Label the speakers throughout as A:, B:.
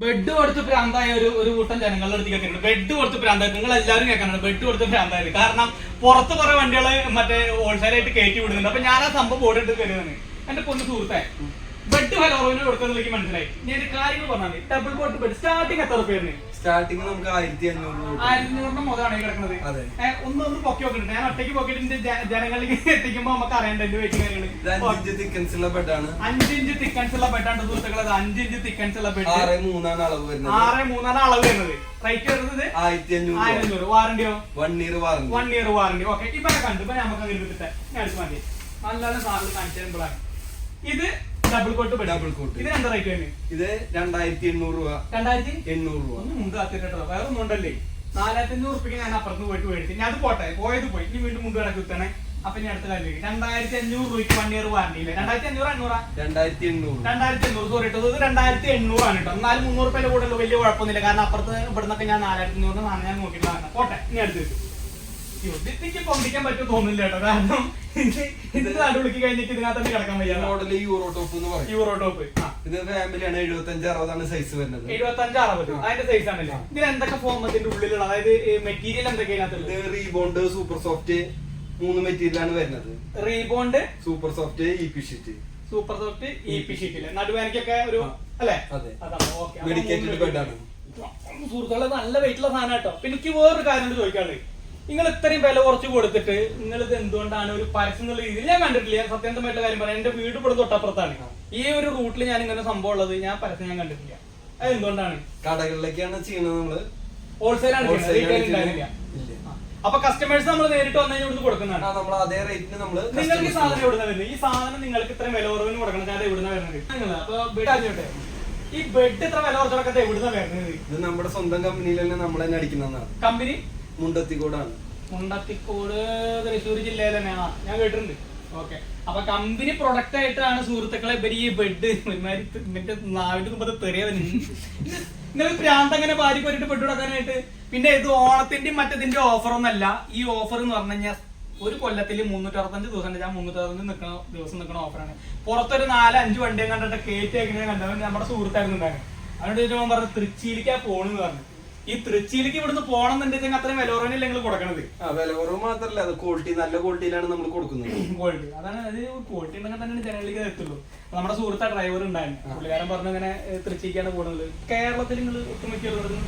A: Bed കൊടുത്ത് പ്രാന്തായ ഒരു ഒരു കൂട്ടം ജനങ്ങളുടെ അടുത്ത് കേൾക്കുന്നുണ്ട് ബെഡ് കൊടുത്ത് പ്രാന്തായത് നിങ്ങൾ എല്ലാവരും കേൾക്കുന്നുണ്ട് ബെഡ് കൊടുത്ത് പ്രാന്തായത്. കാരണം പുറത്ത് കുറെ വണ്ടികൾ മറ്റേ ഹോൾസെയിലായിട്ട് കയറ്റി വിടുന്നുണ്ട്. അപ്പൊ ഞാൻ ആ സംഭവം ബോർഡ് എടുത്ത് കരുതാണ് എന്റെ പൊന്ന് സുഹൃത്തെ ബെഡ് ഫലോറോവിന് കൊടുക്കുന്നതിലേക്ക് മനസ്സിലായി. ഞാൻ കാര്യങ്ങൾ പറഞ്ഞാൽ ഡബിൾ കോട്ട് ബെഡ് സ്റ്റാർട്ടിംഗ് എത്ര പേരിന്
B: സ്റ്റാർട്ടിംഗ് നമുക്ക് ആയിരത്തി അഞ്ഞൂറ്
A: ആയിരത്തിനൂറിന്റെ മുതലാണ് കിടക്കുന്നത്. ഒന്ന് ഒന്ന് പൊക്കി നോക്കുന്നുണ്ട് ഞാൻ ഒറ്റയ്ക്ക് പൊക്കിയിട്ട് ജനങ്ങളിലേക്ക് എത്തിക്കുമ്പോ നമുക്ക് അറിയണ്ട എന്റെ വെയിറ്റ് കാര്യങ്ങൾ
B: അഞ്ചിഞ്ച് തിക്കൻസ് ഉള്ള ബെഡാണ്
A: അഞ്ചിഞ്ച് തിക്കൻസ് ഉള്ള ബെഡാണ് സുഹൃത്തുക്കളെ. അത് അഞ്ചിഞ്ച് തിക്കൻസ് ഉള്ള ബെഡ്
B: ആറ് മൂന്നാണ് അളവ് വരുന്നത്.
A: ആറ് മൂന്നാണ് അളവ് വരുന്നത്. റേറ്റ് വരുന്നത്
B: ആയിരത്തി അഞ്ഞൂറ്
A: ആയിരം അഞ്ഞൂറ്. വാറണ്ടിയോ
B: one year warranty
A: one year warranty okay ഇപ്പൊ കണ്ടു. ഇപ്പൊ നമുക്ക് അങ്ങനെ കിട്ടാൻ അടുത്ത് മതി. നല്ലതാണ് സാധനം കാണിച്ചു തരുമ്പോഴാണ്. ഇത് ഡബിൾ കോട്ട്
B: ഡബിൾ കോട്ട്.
A: ഇത് എന്താ റേറ്റ് വരുന്നത്
B: ഇത് രണ്ടായിരത്തി എണ്ണൂറ് രൂപ.
A: രണ്ടായിരത്തി
B: എണ്ണൂറ് രൂപ.
A: ഒന്ന് മുണ്ട് കാത്തിട്ടോ വേറെ ഒന്നും ഉണ്ടല്ലേ? നാലായിരത്തി അഞ്ഞൂറ് റുപ്യക്ക് ഞാൻ അപ്പുറത്ത് പോയിട്ട് മേടിച്ചു. ഞാൻ അത് പോട്ടെ. പോയത് പോയി. ഇനി വീണ്ടും മുണ്ട് കിടക്കി കുത്തണേ. അപ്പൊ ഞാൻ അടുത്ത കാര്യം രണ്ടായിരത്തി അഞ്ഞൂറ് രൂപയ്ക്ക് വൺ ഇയർ വാറണ്ടി ഇല്ലേ? രണ്ടായിരത്തി അഞ്ഞൂറ്? അഞ്ഞൂറാ
B: രണ്ടായിരത്തി എണ്ണൂറ്
A: രണ്ടായിരത്തി എണ്ണൂറ് സോറി കേട്ടോ ഇത് രണ്ടായിരത്തി എണ്ണൂറാണ് കേട്ടോ എന്നാലും മുന്നൂറ് രൂപയുടെ കൂടുതൽ വലിയ കുഴപ്പമൊന്നുമില്ല. കാരണം അപ്പുറത്ത് ഇവിടുന്നൊക്കെ ഞാൻ നാലായിരത്തി അഞ്ഞൂറ് ഞാൻ നോക്കിയിട്ട് വാങ്ങാം പോട്ടെ. ഇനി അടുത്ത് യുദ്ധത്തിക്ക് പൊന്തിക്കാൻ പറ്റും തോന്നില്ല കേട്ടോ. കാരണം ഇത് ഇത് നടുവിളിക്ക് കഴിഞ്ഞിട്ട് ഇതിനകത്ത് തന്നെ കിടക്കാൻ വയ്യ
B: മോഡൽ യൂറോ ടോപ്പ് എന്ന് പറയും.
A: യൂറോ ടോപ്പ്
B: ഇത് ഫാമിലിയാണ് എഴുപത്തി അഞ്ച് അറുപതാണ് സൈസ് വരുന്നത്.
A: എഴുപത്തി അഞ്ച് അറുപത് അതിന്റെ സൈസ് ആണല്ലോ ഇതിന് എന്തൊക്കെ ഫോം ഇതിന്റെ ഉള്ളിലുള്ള? അതായത് മെറ്റീരിയൽ എന്തൊക്കെയാണ്
B: റീബോണ്ട് സൂപ്പർ സോഫ്റ്റ് മൂന്ന് മെറ്റീരിയലാണ് വരുന്നത്.
A: Rebond
B: super soft E P sheet
A: super soft E P ഷീറ്റിൽ നടുവേനക്കൊക്കെ ഒരു അല്ലേ?
B: അതെ. Medicated bed ആണ്.
A: സുഹൃത്തുക്കളെ നല്ല വെയിറ്റുള്ള സാധനം കേട്ടോ. പിന്നെ എനിക്ക് വേറൊരു കാര്യം ചോദിക്കാറ് ചോദിക്കാനുള്ളത്. നിങ്ങൾ ഇത്രയും വില കുറച്ച് കൊടുത്തിട്ട് നിങ്ങൾ ഇത് എന്തുകൊണ്ടാണ് ഒരു പരസ്യം എന്നുള്ള രീതിയിൽ ഞാൻ കണ്ടിട്ടില്ല. ഞാൻ സത്യസന്ധമായിട്ടുള്ള കാര്യം പറയാം. എന്റെ വീട് ഇവിടെ തൊട്ടപ്പുറത്താണ്. ഈ ഒരു റൂട്ടിൽ ഞാൻ ഇങ്ങനെ സംഭവം ഉള്ളത് ഞാൻ പരസ്യം ഞാൻ കണ്ടിട്ടില്ല. അത് എന്തുകൊണ്ടാണ്?
B: കടകളിലേക്കാണ് ചെയ്യുന്നത് നമ്മൾ?
A: ഹോൾസെയിലാണ്. അപ്പൊ കസ്റ്റമേഴ്സ് നമ്മൾ നേരിട്ട് വന്നു ഇവിടുന്ന് കൊടുക്കുന്നതാണ്.
B: നമ്മൾ അതേ റേറ്റിന് നമ്മൾ
A: നിങ്ങൾക്ക് സാധനം എവിടെ വരുന്നത്? ഈ സാധനം നിങ്ങൾക്ക് ഇത്ര വില കുറവിന് കൊടുക്കണം. ഞാൻ എവിടുന്ന വരുന്നത്. അപ്പൊ ബെഡ് ഈ ബെഡ് ഇത്ര വില കുറച്ചൊക്കെ എവിടുന്ന വരുന്നത്.
B: ഇത് നമ്മുടെ സ്വന്തം കമ്പനിയിൽ തന്നെ നമ്മൾ തന്നെ അടിക്കുന്നതാണ്.
A: കമ്പനി
B: മുണ്ടത്തിക്കോടാണ്.
A: മുണ്ടത്തിക്കോട് തൃശ്ശൂർ ജില്ലയിൽ തന്നെയാണ് ഞാൻ കേട്ടിട്ടുണ്ട്. ഓക്കെ അപ്പൊ കമ്പനി പ്രൊഡക്റ്റ് ആയിട്ടാണ് സുഹൃത്തുക്കളെ ഇവർ ഈ ബെഡ് മറ്റേ നാവിന്റെ മുമ്പത്തെ തെറിയ നിങ്ങൾ പ്രാന്ത് അങ്ങനെ ഭാര്യ പോയിട്ട് ബെഡ് കൊടുക്കാനായിട്ട്. പിന്നെ ഇത് ഓണത്തിന്റെ മറ്റതിന്റെ ഓഫർ ഒന്നല്ല. ഈ ഓഫർ എന്ന് പറഞ്ഞു കഴിഞ്ഞാൽ ഒരു കൊല്ലത്തിൽ മുന്നൂറ്റി അറുപത്തഞ്ച് ദിവസം ഞാൻ മുന്നൂറ്റി അറുപത്തഞ്ച് നിൽക്കണ ദിവസം നിൽക്കണ ഓഫറാണ് പുറത്തൊരു നാലഞ്ച് വണ്ടിയും കണ്ടിട്ട് കയറ്റി അയക്കുന്നത് കണ്ടവൻ നമ്മുടെ സുഹൃത്തായിരുന്നു ഉണ്ടായിരുന്നു. അതുകൊണ്ട് ചോദിച്ചപ്പോൾ പറഞ്ഞു തൃച്ചിയിലേക്കാ പോണെന്ന് പറഞ്ഞു. ഈ തൃച്ചിയിലേക്ക് ഇവിടുന്ന് പോകണം എന്നുണ്ടെങ്കിൽ അത്രയും വില കുറവിനല്ലേ നിങ്ങൾ കൊടുക്കണത്?
B: ആ വില കുറവ് മാത്രല്ല അത് ക്വാളിറ്റി നല്ല ക്വാളിറ്റിയിലാണ് നമ്മൾ കൊടുക്കുന്നത്.
A: ക്വാളിറ്റി അതാണ് അത് ക്വാളിറ്റി ഉണ്ടെങ്കിൽ തന്നെ ജനങ്ങളിലേക്ക് എത്തുള്ളൂ. നമ്മുടെ സുഹൃത്ത ഡ്രൈവർ ഉണ്ടായിരുന്നു. പുള്ളിക്കാരൻ പറഞ്ഞു ഇങ്ങനെ തൃച്ചിക്കാണ് പോകുന്നത് കേരളത്തിൽ നിങ്ങൾ ഒട്ടുമിക്കുള്ളത്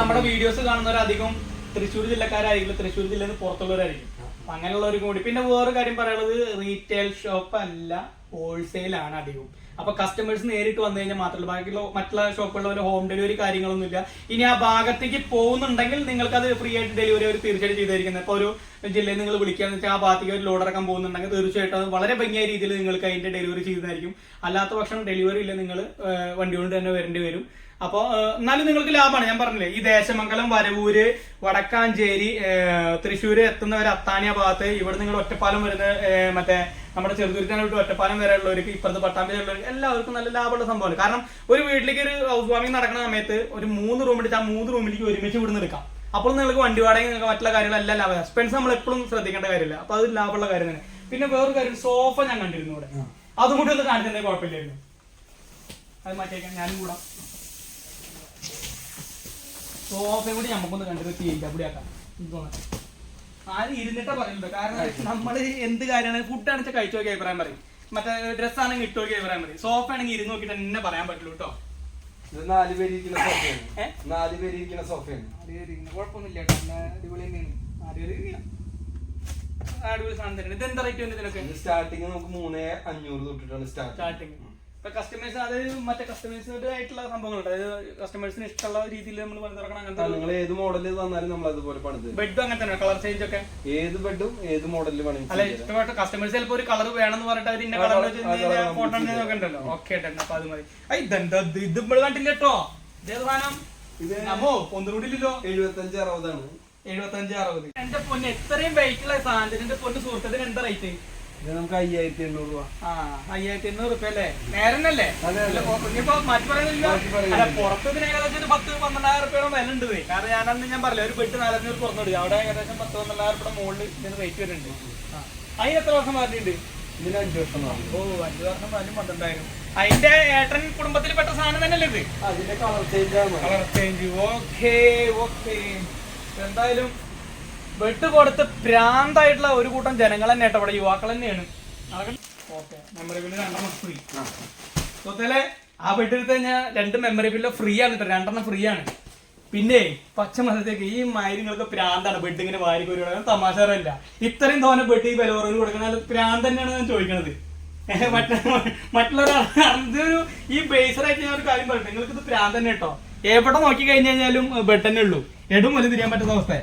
A: നമ്മുടെ വീഡിയോസ് കാണുന്നവരധികം തൃശ്ശൂർ ജില്ലക്കാരായിരിക്കും തൃശ്ശൂർ ജില്ലയിൽ നിന്ന് പുറത്തുള്ളവരായിരിക്കും. അങ്ങനെയുള്ളവർ കൂടി. പിന്നെ വേറൊരു കാര്യം പറയുന്നത് റീറ്റെയിൽ ഷോപ്പ് അല്ല ഹോൾസെയിൽ ആണ് അധികം അപ്പൊ കസ്റ്റമേഴ്സ് നേരിട്ട് വന്നു കഴിഞ്ഞാൽ മാത്രമല്ല. ബാക്കിയുള്ള മറ്റുള്ള ഷോപ്പുള്ളവർ ഹോം ഡെലിവറി കാര്യങ്ങളൊന്നും ഇല്ല ഇനി ആ ഭാഗത്തേക്ക് പോകുന്നുണ്ടെങ്കിൽ നിങ്ങൾക്ക് അത് ഫ്രീ ആയിട്ട് ഡെലിവറി അവർ തീർച്ചയായിട്ടും ചെയ്തിരിക്കുന്നത് ഇപ്പോൾ ഒരു ജില്ലയിൽ നിങ്ങൾ വിളിക്കാന്ന് വെച്ചാൽ ആ ഭാഗത്തേക്ക് ഒരു ലോഡ് ഇറക്കാൻ പോകുന്നുണ്ടെങ്കിൽ തീർച്ചയായിട്ടും അത് വളരെ ഭംഗിയായ രീതിയിൽ നിങ്ങൾക്ക് അതിന്റെ ഡെലിവറി ചെയ്തതായിരിക്കും. അല്ലാത്ത പക്ഷം ഡെലിവറി ഇല്ല നിങ്ങൾ വണ്ടി കൊണ്ട് തന്നെ വരേണ്ടി വരും. അപ്പോൾ എന്നാലും നിങ്ങൾക്ക് ലാഭമാണ്. ഞാൻ പറഞ്ഞില്ലേ ഈ ദേശമംഗലം വരവൂര് വടക്കാഞ്ചേരി തൃശ്ശൂര് തൃശ്ശൂര് എത്തുന്നവർ അത്താനിയ ഭാഗത്ത്. ഇവിടെ നിങ്ങൾ ഒറ്റപ്പാലം വരുന്ന മറ്റേ നമ്മുടെ ചെറുതുരുത്താൻ വിട്ട് ഒറ്റപ്പാലം വരെ ഉള്ളവർക്ക് ഇപ്പുറത്ത് പട്ടാമ്പി ഉള്ളവർക്ക് എല്ലാവർക്കും നല്ല ലാഭമുള്ള സംഭവമാണ്. കാരണം ഒരു വീട്ടിലേക്ക് ഒരു ഹൗസ് വാമിംഗ് നടക്കുന്ന സമയത്ത് ഒരു മൂന്ന് റൂം എടുത്ത് ആ മൂന്ന് റൂമിലേക്ക് ഒരുമിച്ച് ഇവിടുന്ന് എടുക്കാം. അപ്പോൾ നിങ്ങൾക്ക് വണ്ടി വാടക നിങ്ങൾക്ക് മറ്റുള്ള കാര്യങ്ങളെല്ലാം ലാഭം എക്സ്പെൻസ് നമ്മൾ എപ്പോഴും ശ്രദ്ധിക്കേണ്ട കാര്യമില്ല. അപ്പൊ അത് ലാഭമുള്ള കാര്യം തന്നെ. പിന്നെ വേറൊരു കാര്യം സോഫ ഞാൻ കണ്ടിരുന്നു ഇവിടെ. അതും കൂടി ഒന്ന് കാണിച്ചിട്ടുണ്ടെങ്കിൽ കുഴപ്പമില്ലായിരുന്നു? അത് മാറ്റിയേക്കാം. ഞാനും കൂടാം. സോഫയും കൂടി നമുക്കൊന്ന് കണ്ടിട്ട് തീയില്ല അവിടെ ആക്കാം. എനിക്ക് തോന്നുന്നു. ആരും ഇരുന്നിട്ടാ പറയുന്നത് കാരണം നമ്മൾ എന്ത് കാര്യമാണ് ഫുഡ് ആണെച്ചാൽ കഴിച്ചു നോക്കി അഭിപ്രായം പറയും. മറ്റേ ഡ്രസ് ആണെങ്കിൽ ഇട്ട് നോക്കി അഭിപ്രായം പറയും. സോഫ ആണെങ്കിൽ ഇരുന്ന് നോക്കിയിട്ട് എന്നെ പറയാൻ പറ്റുള്ളൂ കേട്ടോ
B: ഇത് നാല് പേര് ഇരിക്കുന്ന സോഫയാണ്. നാല് പേര് ഇരിക്കുന്ന സോഫയാണ്.
A: കുഴപ്പമൊന്നുമില്ല കേട്ടോ അടിപൊളി തന്നെയാണ്. ആരും അടിപൊളി സാധനം തന്നെയാണ്. ഇത് എന്താ റേറ്റ് വന്നത് ഇതിനൊക്കെ
B: സ്റ്റാർട്ടിങ് നമുക്ക് മൂന്നേ അഞ്ഞൂറ് തൊട്ടിട്ടാണ്
A: സ്റ്റാർട്ടിങ് ഇപ്പൊ കസ്റ്റമേഴ്സ് അതായത് മറ്റേ കസ്റ്റമേഴ്സിന്റെ ആയിട്ടുള്ള സംഭവങ്ങളുണ്ട്. അതായത് കസ്റ്റമേഴ്സിന് ഇഷ്ടമുള്ള രീതിയിൽ നമ്മൾ പണി തുറക്കണം അങ്ങനത്തെ
B: നിങ്ങൾ ഏത് മോഡൽ തന്നാലും നമ്മൾ അതുപോലെ പണിത്
A: ബെഡും അങ്ങനെ തന്നെ കളർ ചേഞ്ച് ഒക്കെ?
B: ഏത് ബെഡും ഏത് മോഡലിൽ
A: അല്ല
B: വേണമെങ്കിൽ
A: ഇഷ്ടപ്പെട്ട കസ്റ്റമേഴ്സ് ചിലപ്പോൾ ഒരു കളർ വേണമെന്ന് പറഞ്ഞിട്ട് അവർ ഇന്ന കളർ ഫോട്ടോ
B: ചെയ്യാം.
A: ഒക്കെ ഉണ്ടല്ലോ. ഓക്കെ അപ്പൊ അത് മതി. ഐ, ഇതെന്താ? ഇത് നമ്മൾ കണ്ടില്ല കേട്ടോ ഇതേത് സാധനം?
B: ഇത്
A: നമ്മോ ഒന്നുകൂടിയില്ലല്ലോ
B: എഴുപത്തഞ്ച് അറുപതാണ്.
A: എഴുപത്തഞ്ച് അറുപത്. എന്റെ പൊന്ന് എത്രയും വെയിറ്റ് ഉള്ള സാധനത്തിന്റെ പൊന്ന് സുഹൃത്തുക്കൾ എന്താ റേറ്റ്
B: നമുക്ക് അയ്യായിരത്തി എണ്ണൂറ് രൂപ
A: അയ്യായിരത്തി എണ്ണൂറ് റുപ്യ അല്ലേ നേരനല്ലേ. ഇനിയിപ്പോ മാറ്റി പറയുന്നില്ല അല്ല പുറത്ത് ഇതിന് ഏകദേശം പത്ത് പന്ത്രണ്ടായിരം റുപ്യോളം വില ഉണ്ട് കാരണം ഞാനന്ന് ഞാൻ പറഞ്ഞില്ല ഒരു ബെഡ് നാലഞ്ഞൂറ് പുറത്തോടി അവിടെ ഏകദേശം പത്ത് പന്ത്രണ്ടായിരം റുപ്യ മുകളിൽ ഇതിന് റേറ്റ് വരുന്നുണ്ട്. അതിന് എത്ര വർഷം വാറണ്ടി
B: ഇതിന് അഞ്ച് വർഷം
A: ഓ അഞ്ചു വർഷം പറഞ്ഞു പന്ത്രണ്ടായിരം. അതിന്റെ ഏട്ടൻ കുടുംബത്തിൽപ്പെട്ട സാധനം തന്നെയല്ലേ ഇത്?
B: അതിന്റെ colour change
A: colour change okay okay എന്തായാലും ബെഡ് കൊടുത്ത് പ്രാന്തായിട്ടുള്ള ഒരു കൂട്ടം ജനങ്ങൾ തന്നെ കേട്ടോ ഇവിടെ യുവാക്കൾ തന്നെയാണ്. ഓക്കെ മെമ്മറി ബില്ല് രണ്ടെണ്ണം ഫ്രീ ആ. ബെഡ് എടുത്ത് കഴിഞ്ഞാൽ രണ്ട് മെമ്മറി ബില്ല് ഫ്രീ ആണ് കേട്ടോ രണ്ടെണ്ണം ഫ്രീ ആണ്. പിന്നെ പച്ചമലത്തേക്ക് ഈ മരുങ്ങൾക്ക് പ്രാന്താണ്. ബെഡ് ഇങ്ങനെ വാരി കോരി കൊടുക്കാൻ തമാശാറല്ല ഇത്രയും തോന്നെ ബെഡ് ഈ വില കുറവിന് കൊടുക്കുന്നത് പ്രാന്ത് തന്നെയാണ് ഞാൻ ചോദിക്കണത്. ഏഹ് മറ്റ മറ്റുള്ളവരാൾ ഇതൊരു ഈ ബേസറായിട്ട് ഞാൻ ഒരു കാര്യം പറയട്ടെ നിങ്ങൾക്ക് ഇത് പ്രാന്ത് തന്നെ കേട്ടോ എവിടെ നോക്കി കഴിഞ്ഞു കഴിഞ്ഞാലും ബെഡ് തന്നെ ഉള്ളൂ. എടും വലിയ തിരിയാൻ പറ്റുന്ന അവസ്ഥ